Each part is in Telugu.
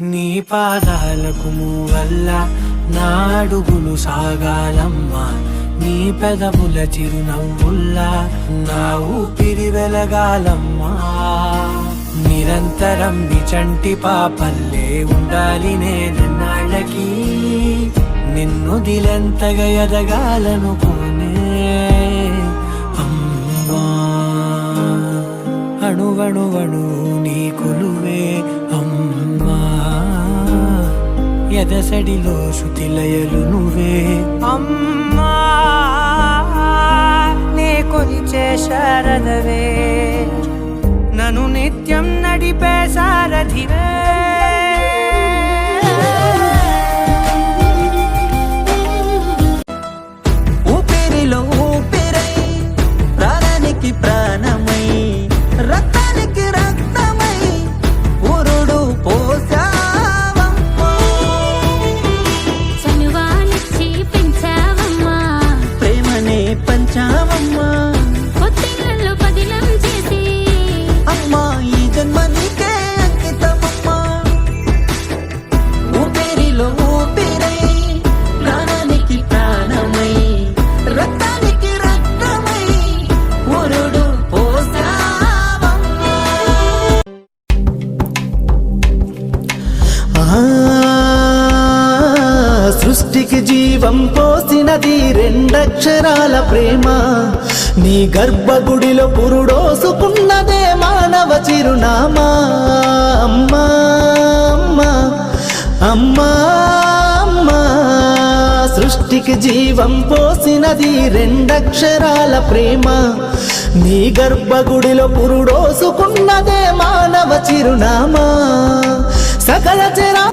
నీ పాదాలకు వల్ల నా అడుగులు సాగాలమ్మా. నీ పెదవుల చిరునవ్వుల్లా నా ఊపిరి వెలగాలమ్మా. నిరంతరం నిచంటి పాపల్లే ఉండాలి నేనన్నాళ్ళకి నిన్ను దిలెంతగా ఎదగాలనుకోనే అమ్మా. అణువణువణు నీ ఎదసడిలో శృతిలయలు నువ్వే. అమ్మా నే కొలిచే శారదవే. నను నిత్యం నడిపే సారథివే పోసినది రెండక్షరాల ప్రేమ. నీ గర్భగుడిలో పురుడోసుకున్నదే మానవ చిరునామా. అమ్మా అమ్మా అమ్మా అమ్మా. సృష్టికి జీవం పోసినది రెండక్షరాల ప్రేమ. నీ గర్భగుడిలో పురుడోసుకున్నదే మానవ చిరునామా. సకల చిరా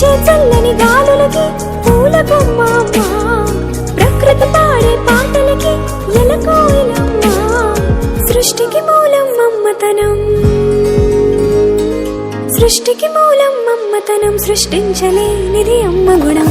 వీచే చల్లని గాలులకి పూల బొమ్మ ప్రకృతి పాడే పాటలకి ఎలకోయిలమ్మా. సృష్టికి మూలం మమ్మతనం సృష్టికి మూలం మమ్మతనం సృష్టించలేనిది అమ్మ గుణం.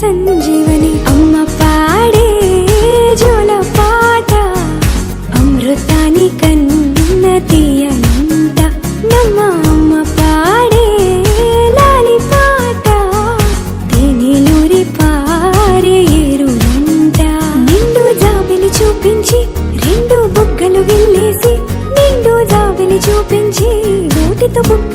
సంజీవని అమ్మ పాడే జోల పాట. అమృతాని కన్న తీయనంట నమ్మ అమ్మ పాడే లాలి పాట. తేనెలూరి పారే ఏరులంట నిండు జాబిలి చూపించి రెండు బుగ్గలు గిల్లేసి నిండు జాబిలి చూపించి నోటితో బుగ్గ